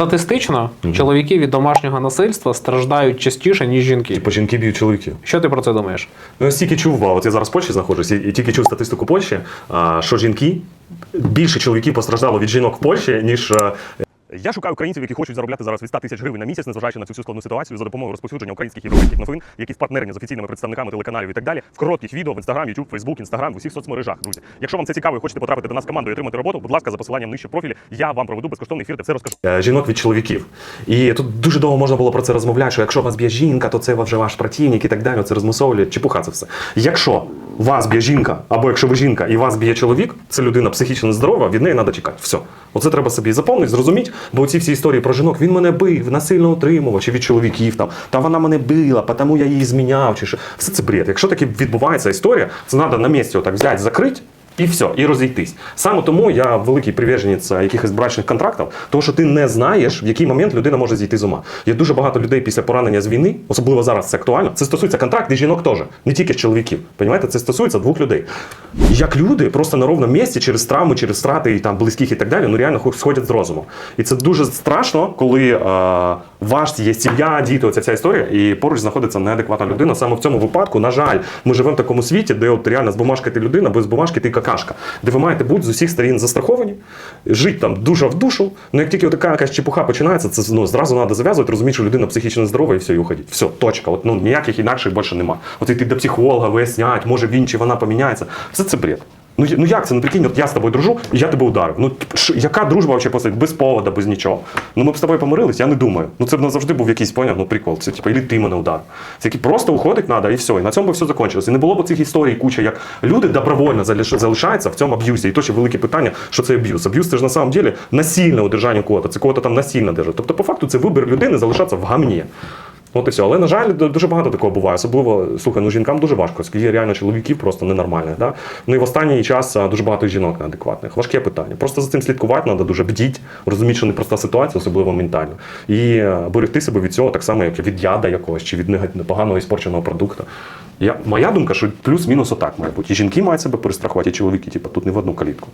Статистично чоловіки від домашнього насильства страждають частіше, ніж жінки. Типу жінки б'ють чоловіків. Що ти про це думаєш? Ну, я стільки чув, от я зараз в Польщі знаходжусь, і, і тільки чув статистику Польщі, що жінки більше чоловіків постраждало від жінок в Польщі, ніж. Я шукаю українців, які хочуть заробляти зараз від 100 тисяч гривень на місяць, незважаючи на цю всю складну ситуацію за допомогою розповсюдження українських європейських новин, які партнерні з офіційними представниками телеканалів і так далі, в коротких відео в Instagram, YouTube, Facebook, Instagram, в усіх соцмережах. Друзі, якщо вам це цікаво і хочете потрапити до нас в команду і отримати роботу, будь ласка, за посиланням нижче в профілі, я вам проведу безкоштовний ефір, де все розкажу. е, Жінок від чоловіків. І тут дуже довго можна було про це розмовляти, що якщо вас б'є жінка, то це вже ваш противник і так далі. Це розмусовує, чепуха це все. Якщо вас б'є жінка, або якщо ви жінка і вас б'є чоловік, це людина психічно здорова, від неї треба чекати. Все. Оце треба собі заповнити, зрозуміти, бо ці всі історії про жінок, він мене бив, насильно утримував, чи від чоловіків там, та вона мене била, тому я її зміняв, чи що. Все це бред. Якщо таке відбувається історія, це треба на місці отак взяти, закрити. І все, і розійтись. Саме тому я великий приверженець е, якихось брачних контрактів, тому що ти не знаєш, в який момент людина може зійти з ума. Є дуже багато людей після поранення з війни, особливо зараз це актуально. Це стосується контрактів і жінок теж, не тільки чоловіків. Понімаєте, це стосується двох людей. Як люди просто на ровному місці через травми, через страти і там близьких і так далі, ну реально хо- сходять з розуму. І це дуже страшно, коли е, у вас є сім'я, діти, оця вся історія, і поруч знаходиться неадекватна людина. Саме в цьому випадку, на жаль, ми живемо в такому світі, де от реально з бумажки ти людина, без бумажки ти какашка, де ви маєте бути з усіх сторін застраховані, жити там душа в душу. Ну як тільки така якась чепуха починається, це ну, зразу треба зав'язувати, розуміти, що людина психічно здорова і все, і уходить. Все, точка. От, ну, ніяких інакших більше нема. От йти до психолога, вияснять, може він чи вона поміняється. Все це бред. Ну, ну як це? Ну прикинь, от я з тобою дружу, і я тебе ударив. Ну ш- яка дружба взагалі посадить? Без повода, без нічого. Ну ми б з тобою помирились, я не думаю. Ну це б не завжди був якийсь поняв, ну прикол. Це типу, і ти мене ударив. Це який просто уходить треба, і все. І на цьому би все закінчилося. І не було б цих історій куча, як люди добровольно залишаються в цьому аб'юзі. І то ще велике питання, що це аб'юз. Аб'юз це ж на самом деле насильне удержання кого-то. Це кого-то там насильно держать. Тобто, по факту, це вибір людини залишатися в гамні. От і все. Але, на жаль, дуже багато такого буває. Особливо, слухай, ну жінкам дуже важко, оскільки є реально чоловіків просто ненормальних. Да? Ну і в останній час дуже багато жінок неадекватних. Важке питання. Просто за цим слідкувати треба дуже бдіть, розуміти, що непроста ситуація, особливо ментально. І е, берегти себе від цього так само, як від яда якогось чи від поганого іспорченого продукту. Я, моя думка, що плюс-мінус отак має бути. І жінки мають себе перестрахувати, і чоловіки, типу, тут не в одну калітку.